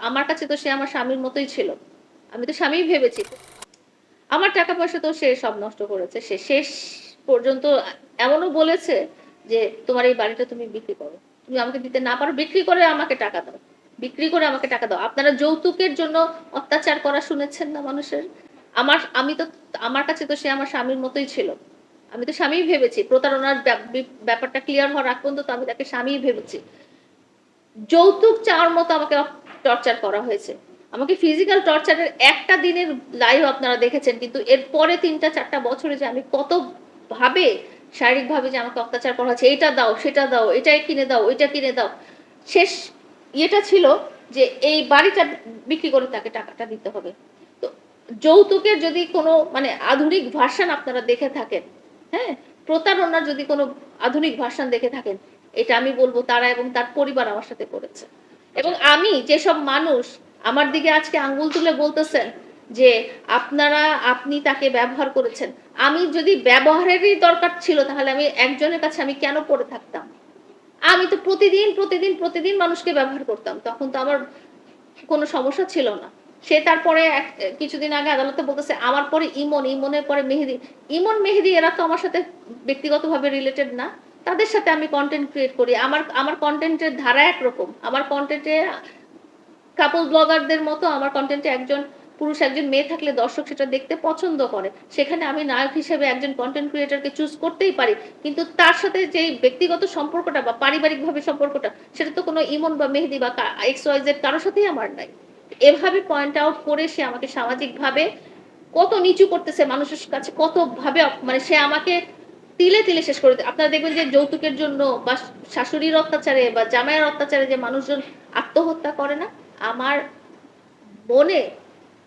আমার কাছে তো সে আমার স্বামীর মতোই ছিল। আমি তো স্বামী ভেবেছি। আমার টাকা পয়সা তো সে সব নষ্ট করেছে। সে শেষ পর্যন্ত এমনও বলেছে যে, তোমার এই বাড়িটা তুমি বিক্রি করো। তুমি আমাকে দিতে না পারো, বিক্রি করে আমাকে টাকা দাও। বিক্রি করে আমাকে টাকা দাও। আপনারা যৌতুকের জন্য অত্যাচার করা শুনেছেন না মানুষের? আমার, আমি তো, আমার কাছে তো সে আমার স্বামীর মতোই ছিল। আমি তো স্বামী ভেবেছি। প্রতারণার ব্যাপারটা ক্লিয়ার হওয়ার আগ পর্যন্ত আমি তাকে স্বামী ভেবেছি। যৌতুক চাওয়ার মতো আমাকে টর্চার করা হয়েছে। আমাকে ফিজিক্যাল টর্চারের একটা দিনের লাইভ আপনারা দেখেছেন, কিন্তু এর পরে তিনটা, চারটা বছরে যে আমি কত ভাবে, শারীরিকভাবে যে আমাকে অত্যাচার করা হয়েছে, এটা দাও, সেটা দাও, এটাই কিনে দাও, ওইটা কিনে দাও। শেষ ইয়েটা ছিল যে এই বাড়িটা বিক্রি করে তাকে টাকাটা দিতে হবে। তো যৌতুকের যদি কোনো মানে আধুনিক ভার্সান আপনারা দেখে থাকেন হ্যাঁ প্রতারণার যদি কোনো আধুনিক ভার্সান দেখে থাকেন, এটা আমি বলব তারা এবং তার পরিবার আমার সাথে করেছে। এবং আমি যেসব মানুষ আমার দিকে আজকে আঙ্গুল তুলে বলতেছেন যে আপনারা, আপনি তাকে ব্যবহার করেছেন, আমি যদি ব্যবহারেরই দরকার ছিল তাহলে আমি একজনের কাছে আমি কেন পড়ে থাকতাম? আমি তো প্রতিদিন প্রতিদিন প্রতিদিন মানুষকে ব্যবহার করতাম, তখন তো আমার কোনো সমস্যা ছিল না। সে তারপরে কিছুদিন আগে আদালতে বলতেছে, আমার পরে ইমন, ইমনের পরে মেহেদি। ইমন, মেহেদি এরা তো আমার সাথে ব্যক্তিগতভাবে রিলেটেড না। তাদের সাথে আমি কন্টেন্ট ক্রিয়েট করি। আমার আমার কন্টেন্টের ধারা একরকম। আমার কন্টেন্টে কাপল ব্লগারদের মতো আমার কন্টেন্টে একজন পুরুষ, একজন মেয়ে থাকলে দর্শক সেটা দেখতে পছন্দ করে। সেখানে আমি নায়ক হিসেবে একজন কন্টেন্ট ক্রিয়েটারকে চুজ করতেই পারি। কিন্তু তার সাথে যে ব্যক্তিগত সম্পর্কটা বা পারিবারিকভাবে সম্পর্কটা, সেটা তো কোনো ইমন বা মেহেদি বা এক্স ওয়াই জেড কারোর সাথেই আমার নাই। এভাবে পয়েন্ট আউট করে সে আমাকে সামাজিকভাবে কত নিচু করতেছে, মানুষের কাছে কত ভাবে মানে সে আমাকে তিলে তিলে শেষ করে। আপনারা দেখবেন যে যৌতুকের জন্য বা শাশুড়ির অত্যাচারে বা জামাইয়ের অত্যাচারে যে মানুষজন আত্মহত্যা করে না আমার মনে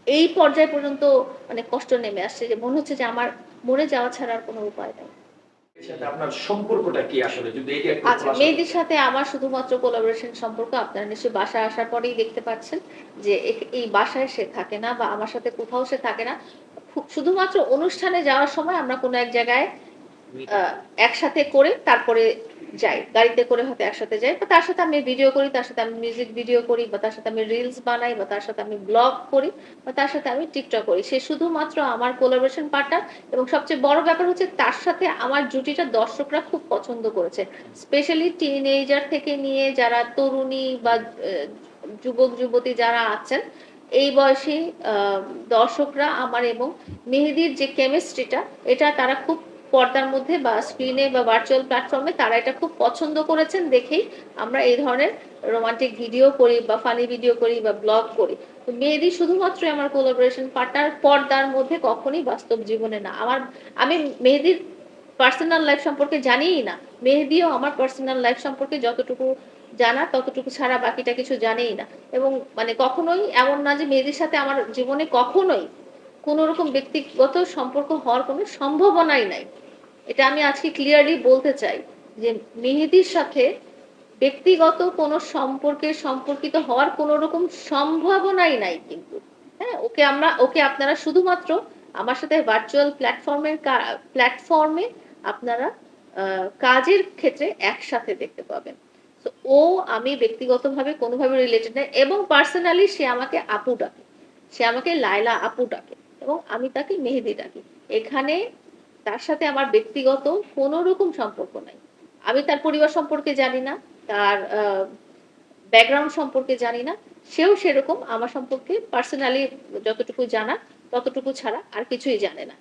এই পর্যায় পর্যন্ত মানে কষ্ট নেমে আসছে যে মনে হচ্ছে যে আমার মরে যাওয়া ছাড়া আর কোনো উপায় নেই। আচ্ছা মেয়েদের সাথে আমার শুধুমাত্র কোলাবোরেশন সম্পর্ক আপনারা নিশ্চয়ই বাসায় আসার পরেই দেখতে পাচ্ছেন যে এই বাসায় সে থাকে না বা আমার সাথে কোথাও সে থাকে না। শুধুমাত্র অনুষ্ঠানে যাওয়ার সময় আমরা কোনো এক জায়গায় একসাথে করে তারপরে যাই। গাড়িতে করে হয়তো একসাথে যাই। বা তার সাথে আমি ভিডিও করি, তার সাথে আমি মিউজিক ভিডিও করি, বা তার সাথে আমি রিলস বানাই, বা তার সাথে আমি ব্লগ করি, বা তার সাথে আমি টিকটক করি। সে শুধুমাত্র আমার কোলাবোরেশন পার্টনার এবং সবচেয়ে বড় ব্যাপার হচ্ছে তার সাথে আমার জুটিটা দর্শকরা খুব পছন্দ করেছে। স্পেশালি টিনেজার থেকে নিয়ে যারা তরুণী বা যুবক, যুবতী যারা আছেন, এই বয়সী দর্শকরা আমার এবং মেহেদির যে কেমিস্ট্রিটা এটা তারা খুব পর্দার মধ্যে বা স্ক্রিনে বা ভার্চুয়াল প্ল্যাটফর্মে তারা এটা খুব পছন্দ করেছেন দেখেই আমরা এই ধরনের রোমান্টিক ভিডিও করি বা ফানি ভিডিও করি বা ব্লগ করি। তো মেহেদি শুধুমাত্র আমার কোলাবোরেশন পার্টনার পর্দার মধ্যে কখনই বাস্তব জীবনে না। আমার, আমি মেহেদির পার্সোনাল লাইফ সম্পর্কে জানিই না। মেহেদিও আমার পার্সোনাল লাইফ সম্পর্কে যতটুকু জানা, ততটুকু ছাড়া বাকিটা কিছু জানেই না। এবং মানে কখনোই এমন না যে মেহেদির সাথে আমার জীবনে কখনোই কোনো রকম ব্যক্তিগত সম্পর্ক হওয়ার কোনো সম্ভাবনাই নাই। এটা আমি আজকে ক্লিয়ারলি বলতে চাই যে মেহেদির সাথে ব্যক্তিগত কোনো সম্পর্কে সম্পর্কিত হওয়ার কোনো রকম সম্ভাবনাই নাই কিন্তু। হ্যাঁ ওকে আমরা, ওকে আপনারা শুধুমাত্র আমার সাথে ভার্চুয়াল প্ল্যাটফর্মের প্ল্যাটফর্মে আপনারা কাজের ক্ষেত্রে একসাথে দেখতে পাবেন। ও আমি ব্যক্তিগতভাবে কোনোভাবে রিলেটেড নাই এবং পার্সোনালি সে আমাকে আপু ডাকে। সে আমাকে লায়লা আপু ডাকে এবং আমি তাকে মেহেদি ডাকি। এখানে তার সাথে আমার ব্যক্তিগত কোনো রকম সম্পর্ক নাই। আমি তার পরিবার সম্পর্কে জানি না, তার ব্যাকগ্রাউন্ড সম্পর্কে জানি না, সেও সেরকম আমার সম্পর্কে পার্সোনালি যতটুকু জানা, ততটুকু ছাড়া আর কিছুই জানে না।